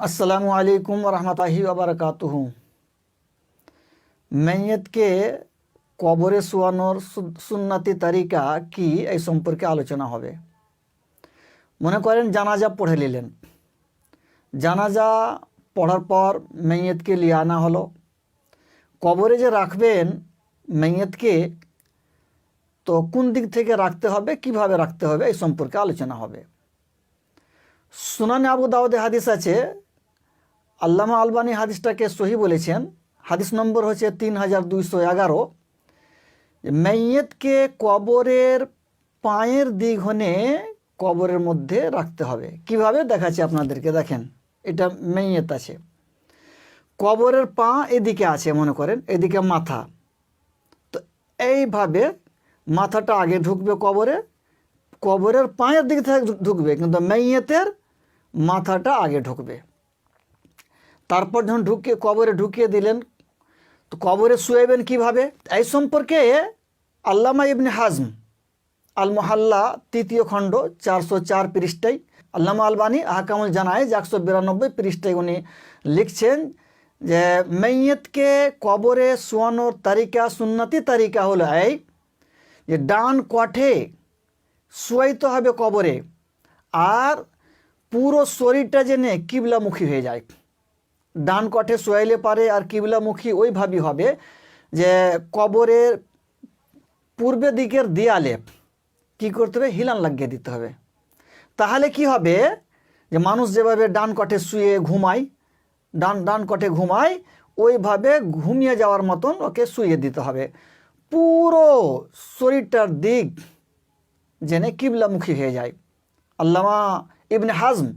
আসসালামু আলাইকুম রহমতাহি আবরকাতুহু মেয়েতকে কবরে শোয়ানোর সুন্নাতি তারিকা কি? এই সম্পর্কে আলোচনা হবে। মনে করেন জানাজা পড়ে নিলেন। জানাজা পড়ার পর মেয়েতকে লিয়ে আনা হলো। কবরে যে রাখবেন মেয়েতকে, তো কোন দিক থেকে রাখতে হবে, কীভাবে রাখতে হবে, এই সম্পর্কে আলোচনা হবে। সুনানে আবু দাউদে হাদিস আছে। আল্লামা আলবানী হাদিসটাকে সহি বলেছেন। হাদিস নম্বর হচ্ছে তিন হাজার দুইশো এগারো। মেয়েতকে কবরের পায়ের দিঘনে কবরের মধ্যে রাখতে হবে। কীভাবে? দেখাচ্ছি আপনাদেরকে, দেখেন। এটা মেয়েত আছে। কবরের পা এদিকে আছে, মনে করেন, এদিকে মাথা। তো এইভাবে মাথাটা আগে ঢুকবে কবরে, কবরের পায়ের দিক থেকে ঢুকবে, কিন্তু মেয়েতের মাথাটা আগে ঢুকবে। তারপর যখন ঢুকিয়ে কবরে ঢুকিয়ে দিলেন, তো কবরে শুয়েবেন কীভাবে? এই সম্পর্কে আল্লামা ইবনে হাজম আল মোহাল্লা তৃতীয় খণ্ড, চারশো চার পৃষ্ঠায় আল্লামা আলবানী আহকামুল জানায় যে একশো বিরানব্বই পৃষ্ঠায় উনি লিখছেন যে মেয়েতকে কবরে শোয়ানোর তারিকা, সুন্নতি তারিকা হলো এই যে, ডান কঠে শুয়াইতে হবে কবরে, আর পুরো শরীরটা জেনে কিবলামুখী হয়ে যায়। ডান কঠে শোয়াইলে পারে আর কিবলামুখী ওইভাবেই হবে যে কবরের পূর্বে দিকের দেয়ালে কি করতে হবে? হিলান লাগিয়ে দিতে হবে। তাহলে কি হবে? যে মানুষ যেভাবে ডান কঠে শুয়ে ঘুমায়, ডান ডান কঠে ঘুমায়, ওইভাবে ঘুমিয়ে যাওয়ার মতন ওকে শুয়ে দিতে হবে। পুরো শরীরটার দিক জেনে কিবলামুখী হয়ে যায়। আল্লামা ইবনে হাজম,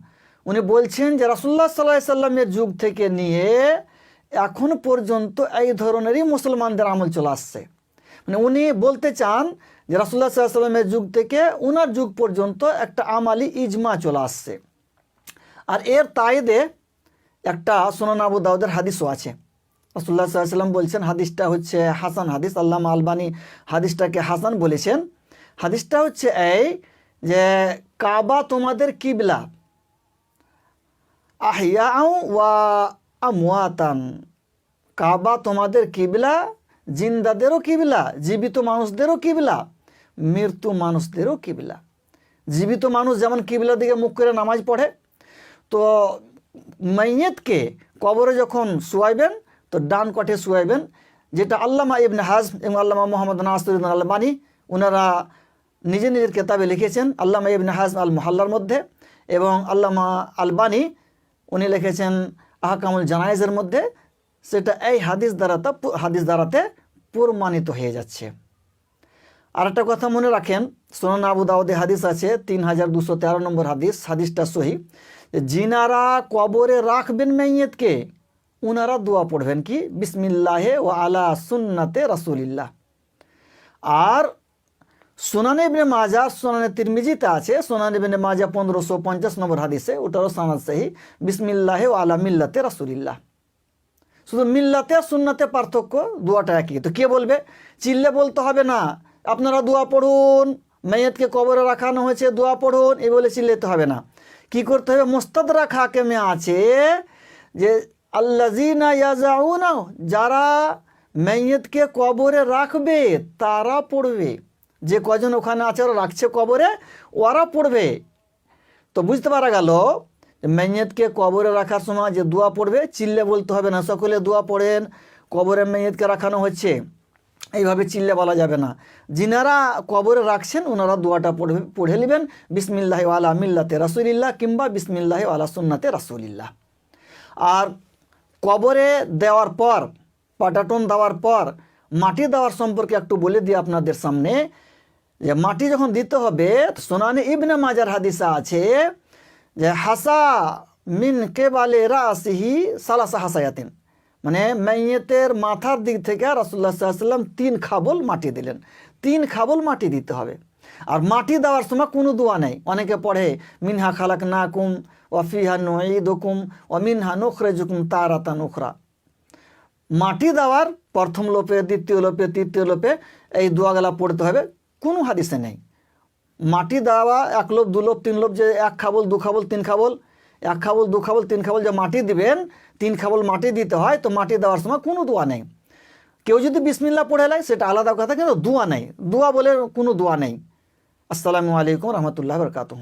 উনি বলছেন যে রাসুল্লাহ সাল্লাহ সাল্লামের যুগ থেকে নিয়ে এখন পর্যন্ত এই ধরনেরই মুসলমানদের আমল চলে আসছে। মানে উনি বলতে চান যে রাসুল্লাহ সাল্লাহ সাল্লামের যুগ থেকে উনার যুগ পর্যন্ত একটা আমালি ইজমা চলে আসছে। আর এর তায়েদে একটা সোনান আবু দাউদের হাদিসও আছে। রাসুল্লাহ সাল্লাম বলছেন, হাদিসটা হচ্ছে হাসান হাদিস আল্লাহ আলবানী হাদিসটাকে হাসান বলেছেন। হাদিসটা হচ্ছে এই যে কাবা তোমাদের কিবলা। আহিয়াও ওয়া আমওয়াতান। কাবা তোমাদের কিবলা, জিন্দাদেরও কিবলা, জীবিত মানুষদেরও কিবলা, মৃত্যু মানুষদেরও কিবলা। জীবিত মানুষ যেমন কিবলা দিকে মুখ করে নামাজ পড়ে, তো মাইয়েতকে কবরে যখন শুয়াইবেন, তো ডান কঠে শুয়াইবেন, যেটা আল্লামা ইবনে হাজ এবং আল্লামা মোহাম্মদ নাসরুদ্দিন আলবানী ওনারা নিজে নিজের কেতাবে লিখেছেন আল্লামা ইবনে হাজ আল মোহাল্লার মধ্যে এবং আল্লামা আলবানি, উনি লিখেছেন আহকামুল জানাইজের মধ্যে। সেটা এই হাদিস দ্বারা দ্বারাতে হাদিস দ্বারাতে প্রমাণিত হয়ে যাচ্ছে। আর একটা কথা মনে রাখেন, সোনান আবু দাউদে হাদিস আছে, তিন হাজার দুশো তেরো নম্বর হাদিস, হাদিসটা সহি। জিনারা কবরে রাখবেন মেয়েতকে উনারা দোয়া পড়বেন কি? বিসমিল্লাহে ও আলা সুন্নাতে রাসুলিল্লাহ। আর সোনানে ইবনে মাজা, সোনানে তিরমিজিতে আছে, সোনানে ইবনে মাজা পনেরোশো পঞ্চাশ নম্বর হাদিসে, ওটারও সানাদ সাহি, বিসমিল্লাহে আলা মিল্লাতে রাসুলিল্লাহ। শুধু মিল্লাতে আর সুন্নাতে পার্থক্য, দোয়াটা একই। তো কে বলবে? চিল্লে বলতে হবে না, আপনারা দোয়া পড়ুন মেয়েতকে কবরে রাখানো হয়েছে, দোয়া পড়ুন, এই বলে চিল্লেতে হবে না। কি করতে হবে? মোস্তাদ রাখা কেমে আছে যে আল্লাজিনা ইয়াজাউনা যারা মেয়েতকে কবরে রাখবে, তারা পড়বে। যে কজন ওখানে আছে ওরা রাখছে কবরে, ওরা পড়বে। তো বুঝতে পারা গেল মেয়েতকে কবরে রাখার সময় যে দোয়া পড়বে, চিল্লে বলতে হবে না, সকলে দোয়া পড়েন, কবরে মেয়েতকে রাখানো হচ্ছে। এইভাবে চিল্লে বলা যাবে না। যিনারা কবরে রাখছেন, ওনারা দোয়াটা পড়বে, পড়ে নেবেন, বিসমিল্লাহ আলা মিল্লাতে রাসুলিল্লাহ কিংবা বিসমিল্লাহ আলা সুন্নাতে রাসুলিল্লাহ। আর কবরে দেওয়ার পর পাটাটন দেওয়ার পর, মাটি দেওয়ার সম্পর্কে একটু বলে দিই আপনাদের সামনে। যে মাটি যখন দিতে হবে সোনানি ইবনে মাজার হাদিসা আছে যে, হাসা মিন কেবালে রাসিহি সালাসা হাসায়াতিন। মানে মেয়েতের মাথার দিক থেকে রাসুল্লাহ সাল্লাম তিন খাবল মাটি দিলেন। তিন খাবল মাটি দিতে হবে। আর মাটি দেওয়ার সময় কোনো দোয়া নেই। অনেকে পড়ে, মিনহা খালাক না কুম ওয়াফিহা নঈদুকুম ও মিনহা নুখরে জুকুম তারাতা নুখরা মাটি দেওয়ার প্রথম লোপে, দ্বিতীয় লোপে, তৃতীয় লোপে এই দোয়াগুলা পড়তে হবে। কোনো হাদিসে নেই। মাটি দেওয়া এক লোভ, দু লোভ, তিন লোভ, যে এক খাবল, দু খাবল, তিন খাবল, এক খাবল, দু খাবল, তিন খাবল, যে মাটি দিবেন, তিন খাবল মাটি দিতে হয়, তো মাটি দেওয়ার সময় কোনো দোয়া নেই। কেউ যদি বিসমিল্লা পড়ে নেয়, সেটা আলাদা কথা, কিন্তু দোয়া নেই। দোয়া বলে কোনো দোয়া নেই। আসসালামু আলাইকুম রহমতুল্লাহ বরকাতুহ।